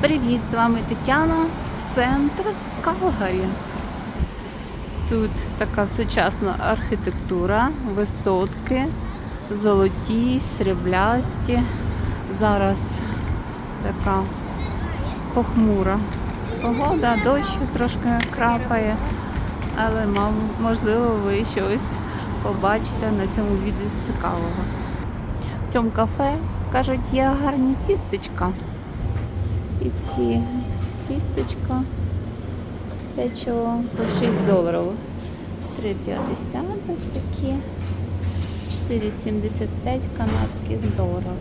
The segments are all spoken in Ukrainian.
Привіт, з вами Тетяна, центр Калгарі. Тут така сучасна архітектура, висотки, золоті, сріблясті. Зараз така похмура погода, дощ трошки крапає, але можливо ви щось побачите на цьому відео цікавого. В цьому кафе кажуть, є гарні тістечка. І ці тістечка по 6 доларів. 3,50 ось такі. 4,75 канадських доларів.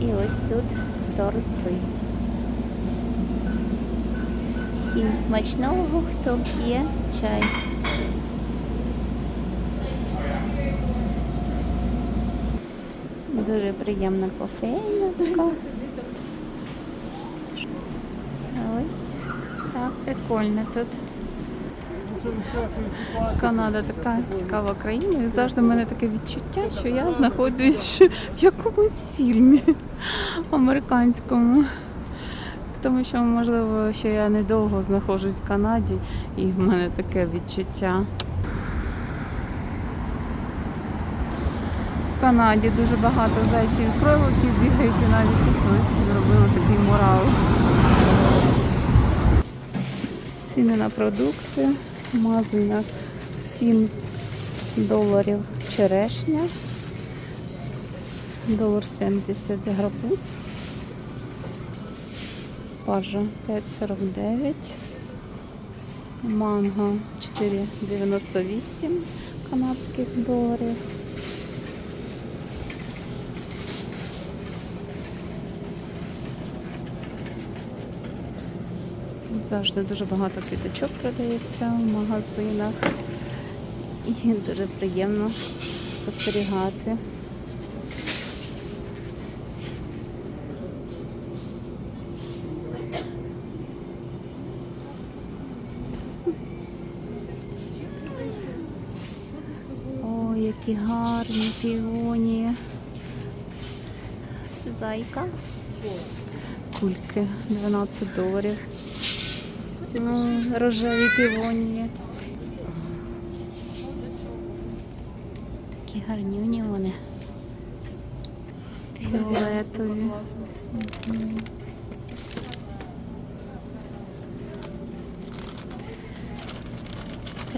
І ось тут торти. Всім смачного, хто п'є чай. Дуже приємна кофейня така. Ось так прикольно тут. Канада така цікава країна. І завжди в мене таке відчуття, що я знаходжусь в якомусь фільмі американському. Тому що, можливо, що я недовго знаходжусь в Канаді, і в мене таке відчуття. В Канаді дуже багато зайців і кроликів бігають і навіть хтось зробили такий мурал. Ціни на продукти магазинах 7 доларів черешня, долар 70 грабуз, спаржа 5,49, манго 4,98 канадських доларів. Завжди дуже багато квіточок продається в магазинах. І дуже приємно спостерігати. О, які гарні півоні. Зайка. Кульки 12 доларів. Ну, рожеві півонії. Такі гарнюні вони. Фіолетові.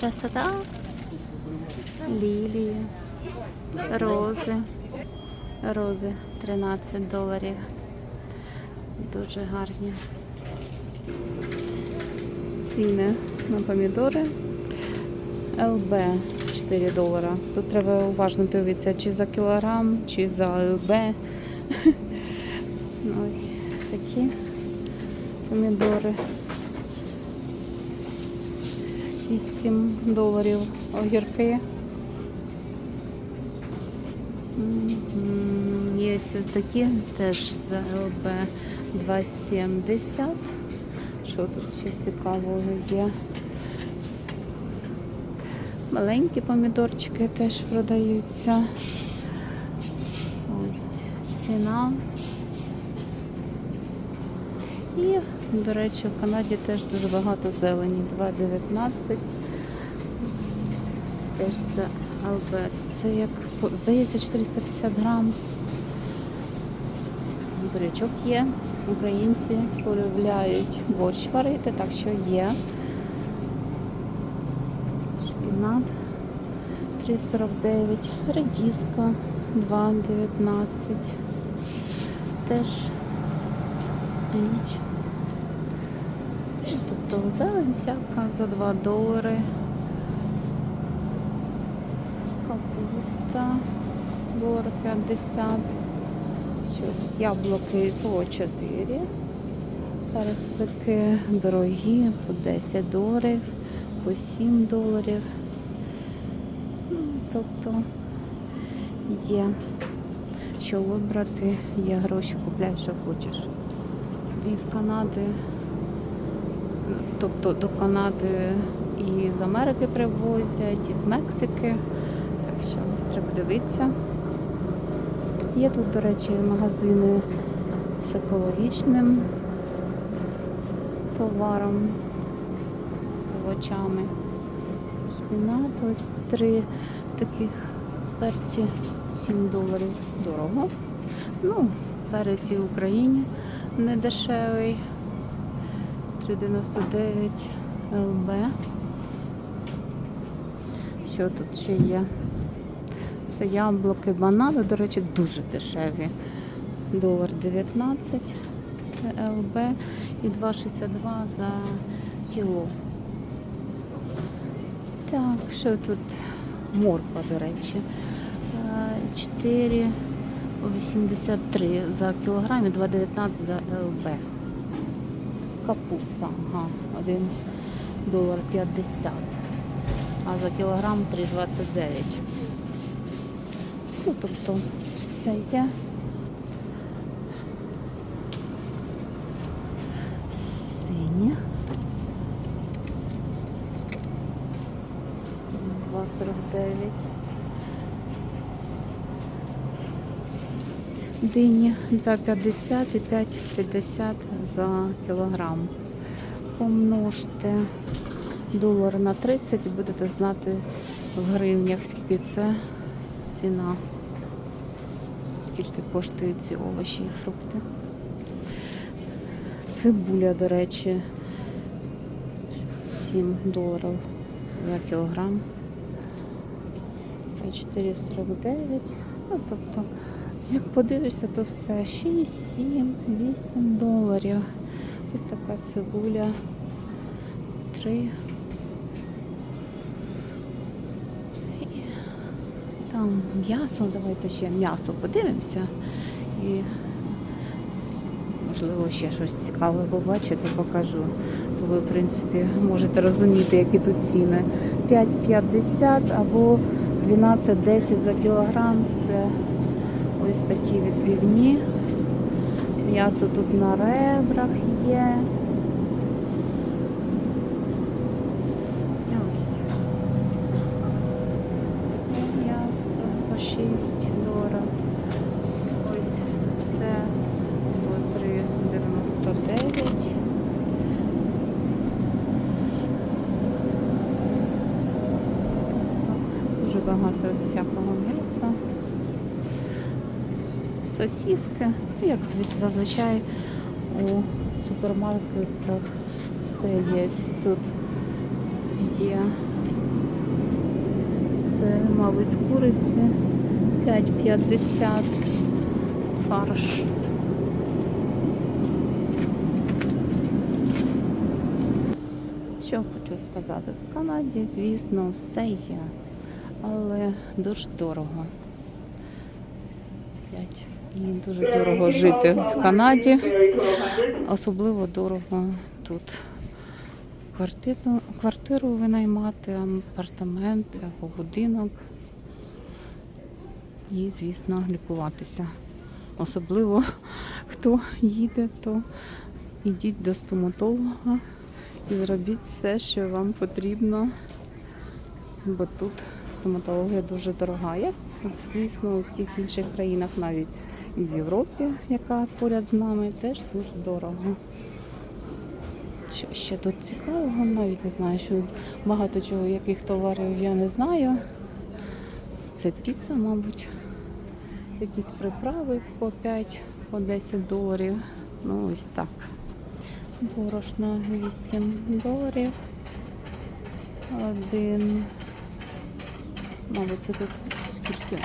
Красота. Лілії. Рози. Рози 13 доларів. Дуже гарні ціни на помідори. ЛБ 4 долара. Тут треба уважно дивитися, чи за кілограм, чи за ЛБ. Ось такі помідори. 8 доларів огірки. Є ось такі теж за ЛБ 2,70. Що тут ще цікавого є? Маленькі помідорчики теж продаються. Ось ціна. І, до речі, в Канаді теж дуже багато зелені. 2,19. Теж це Албет. Це як, здається, 450 грам. Бурячок є. Українці полюбляють борщ варити, так що є. Шпінат 3,49, редіска 2,19. Теж ніч. Тобто зелень всяка за 2 долари. Капуста долар 50. Що яблуки по 4. Персики дорогі, по 10 доларів, по 7 доларів. Ну, Тобто є що вибрати, є гроші, купляй, що хочеш. Із Канади, тобто до Канади і з Америки привозять, і з Мексики. Так що треба дивитися. Є тут, до речі, магазини з екологічним товаром, з овочами. Шпінат, ось три таких перці 7 доларів дорого. Ну, перець і в Україні не дешевий. 3,99 ЛБ. Що тут ще є? Це яблуки, банани, до речі, дуже дешеві. Долар 19 ЛБ і 2,62 за кіло. Так, що тут? Морква, до речі. Е, 4,83 за кілограм і 2,19 за ЛБ. Капуста, ага, 1 долар 50, а за кілограм 3,29. Ну, тобто все є. Синя. 2,49. Дині 2,50 і 5,50 за кілограм. Помножте долар на 30 і будете знати в гривнях, скільки це ціна. Скільки коштують ці овочі і фрукти. Цибуля, до речі, 7 доларів за кілограм. Це 4,49. Ну, тобто, як подивишся, то все 6, 7, 8 доларів. Ось така цибуля. 3. І Там м'ясо, давайте ще м'ясо подивимося. І можливо ще щось цікаве побачите, покажу. Ви, в принципі, можете розуміти, які тут ціни. 5,50 або 12,10 за кілограм. Це ось такі відбивні. М'ясо тут на ребрах є. сосіски, ну, як зазвичай у супермаркетах все є. Тут є це, мабуть, з куриці 5,50 фарш. Що хочу сказати, в Канаді, звісно, все є, але дуже дорого. 5. Мені дуже дорого жити в Канаді, особливо дорого тут квартиру квартиру винаймати, апартамент або будинок і, звісно, лікуватися. Особливо хто їде, то йдіть до стоматолога і зробіть все, що вам потрібно, бо тут стоматологія дуже дорога. Як, звісно, у всіх інших країнах навіть і в Європі, яка поряд з нами, теж дуже дорого. Що ще тут цікавого, навіть не знаю, що багато чого, яких товарів я не знаю. Це піца, мабуть. Якісь приправи по 5, по 10 доларів. Ну ось так. Борошно 8 доларів. Один. Мабуть, це тут скільки?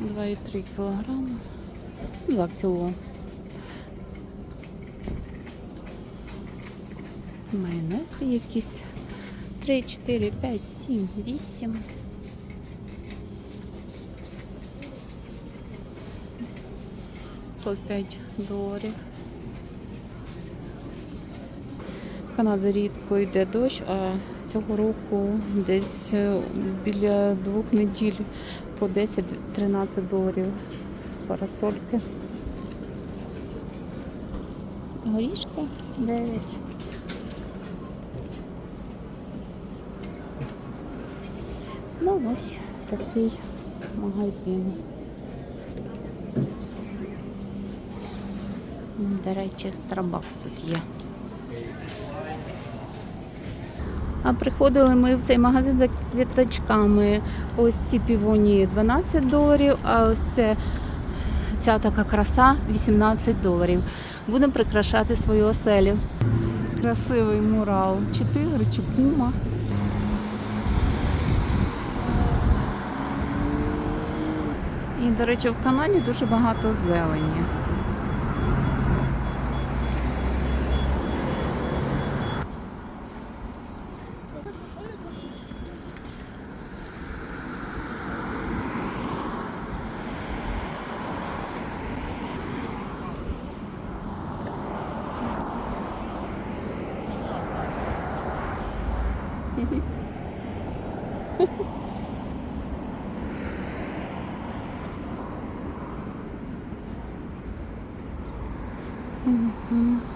2,3 кілограми. 2 кіло. Майонези якісь. 3, 4, 5, 7, 8. По 5 доларів. В Канаді рідко йде дощ, а цього року десь е, біля двох неділь по 10-13 доларів парасольки. Горішки 9. Ну ось такий магазин. До речі, Starbucks тут є. А приходили ми в цей магазин за квіточками. Ось ці півоні 12 доларів, а ось це, ця така краса 18 доларів. Будемо прикрашати свою оселю. Красивий мурал. Чи тигр, чи пума. І, до речі, в Канаді дуже багато зелені. 嗯嗯。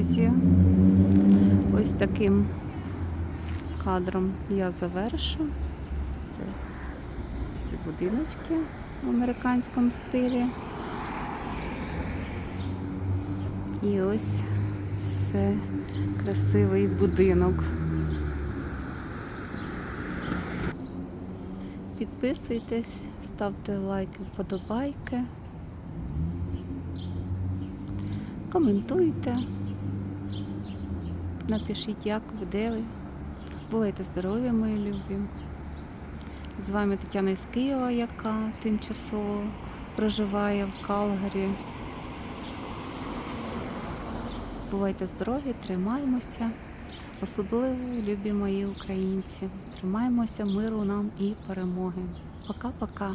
Друзі, ось таким кадром я завершу. Це ці будиночки в американському стилі. І ось це красивий будинок. Підписуйтесь, ставте лайки, вподобайки, коментуйте. Напишіть, як ви, де ви. Бувайте здорові, мої любі. З вами Тетяна із Києва, яка тимчасово проживає в Калгарі. Бувайте здорові, тримаємося. Особливо любі мої українці. Тримаємося миру нам і перемоги. Пока-пока.